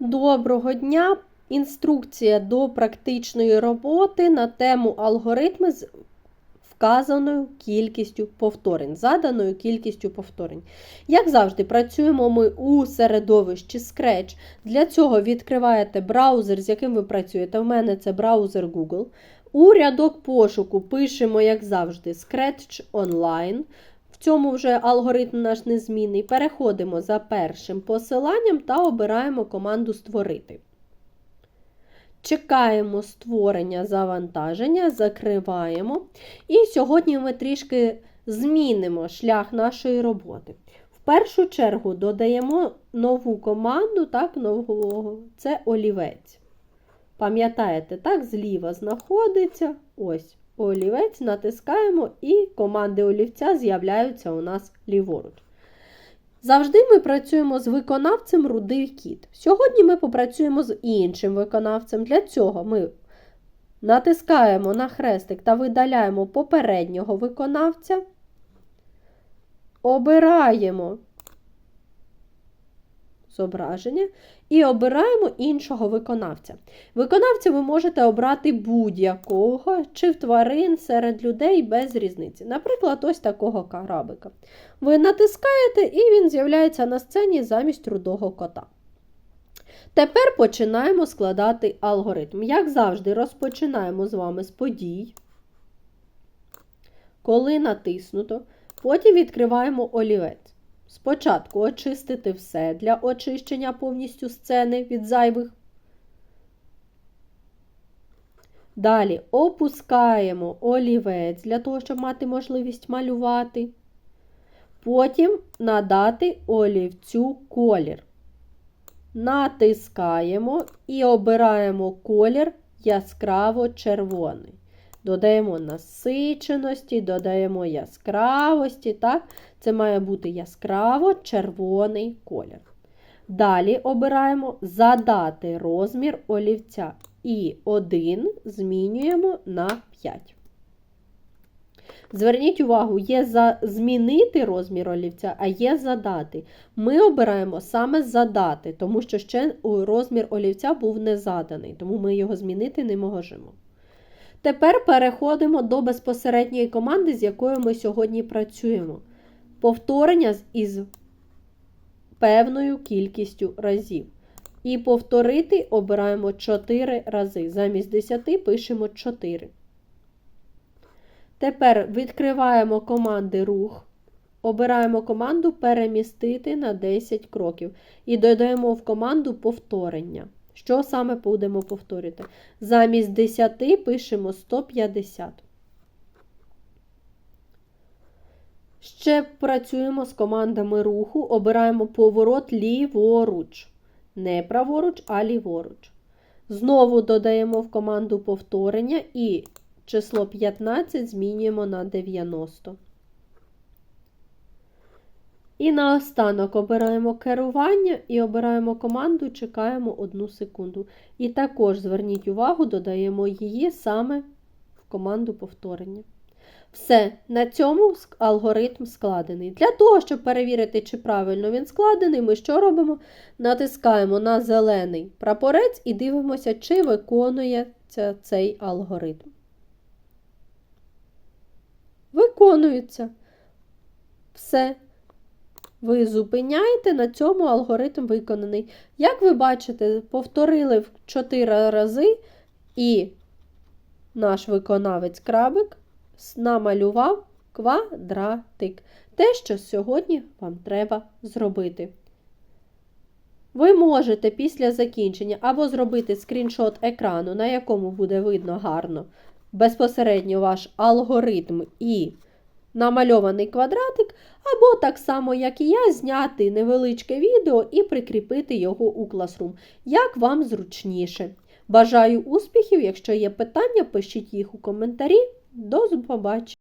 Доброго дня! Інструкція до практичної роботи на тему алгоритми з вказаною кількістю повторень, заданою кількістю повторень. Як завжди, працюємо ми у середовищі Scratch. Для цього відкриваєте браузер, з яким ви працюєте. У мене це браузер Google. У рядок пошуку пишемо, як завжди, Scratch Online. Цьому вже алгоритм наш незмінний. Переходимо за першим посиланням та обираємо команду Створити. Чекаємо створення завантаження, закриваємо. І сьогодні ми трішки змінимо шлях нашої роботи. В першу чергу додаємо нову команду, так, нового, це олівець. Пам'ятаєте, так, зліва знаходиться ось олівець, натискаємо, і команди олівця з'являються у нас ліворуч. Завжди ми працюємо з виконавцем рудий кіт. Сьогодні ми попрацюємо з іншим виконавцем. Для цього ми натискаємо на хрестик та видаляємо попереднього виконавця, обираємо зображення і обираємо іншого виконавця. Виконавця ви можете обрати будь-якого, чи в тварин серед людей без різниці. Наприклад, ось такого карабика. Ви натискаєте, і він з'являється на сцені замість рудого кота. Тепер починаємо складати алгоритм. Як завжди, розпочинаємо з вами з подій. Коли натиснуто, потім відкриваємо олівець. Спочатку очистити все для очищення повністю сцени від зайвих. Далі опускаємо олівець для того, щоб мати можливість малювати. Потім надати олівцю колір. Натискаємо і обираємо колір яскраво червоний. Додаємо насиченості, додаємо яскравості. так? Це має бути яскраво червоний колір. Далі обираємо задати розмір олівця. І 1 змінюємо на 5. Зверніть увагу, є за змінити розмір олівця, а є задати. Ми обираємо саме задати, тому що ще розмір олівця був не заданий, тому ми його змінити не можемо. Тепер переходимо до безпосередньої команди, з якою ми сьогодні працюємо. Повторення із певною кількістю разів. І повторити обираємо 4 рази. Замість 10 пишемо 4. Тепер відкриваємо команди рух. Обираємо команду перемістити на 10 кроків. І додаємо в команду повторення. Що саме будемо повторити? Замість 10 пишемо 150. Ще працюємо з командами руху. Обираємо поворот ліворуч. Не праворуч, а ліворуч. Знову додаємо в команду повторення і число 15 змінюємо на 90. І наостанок обираємо керування і обираємо команду, чекаємо 1 секунду. І також зверніть увагу, додаємо її саме в команду повторення. Все, на цьому алгоритм складений. Для того, щоб перевірити, чи правильно він складений, ми що робимо? Натискаємо на зелений прапорець і дивимося, чи виконується цей алгоритм. Виконується. Все. Ви зупиняєте, на цьому алгоритм виконаний. Як ви бачите, повторили в 4 рази, і наш виконавець крабик намалював квадратик. Те, що сьогодні вам треба зробити. Ви можете після закінчення або зробити скріншот екрану, на якому буде видно гарно безпосередньо ваш алгоритм і намальований квадратик, або так само, як і я, зняти невеличке відео і прикріпити його у Classroom, як вам зручніше. Бажаю успіхів! Якщо є питання, пишіть їх у коментарі. До побачення!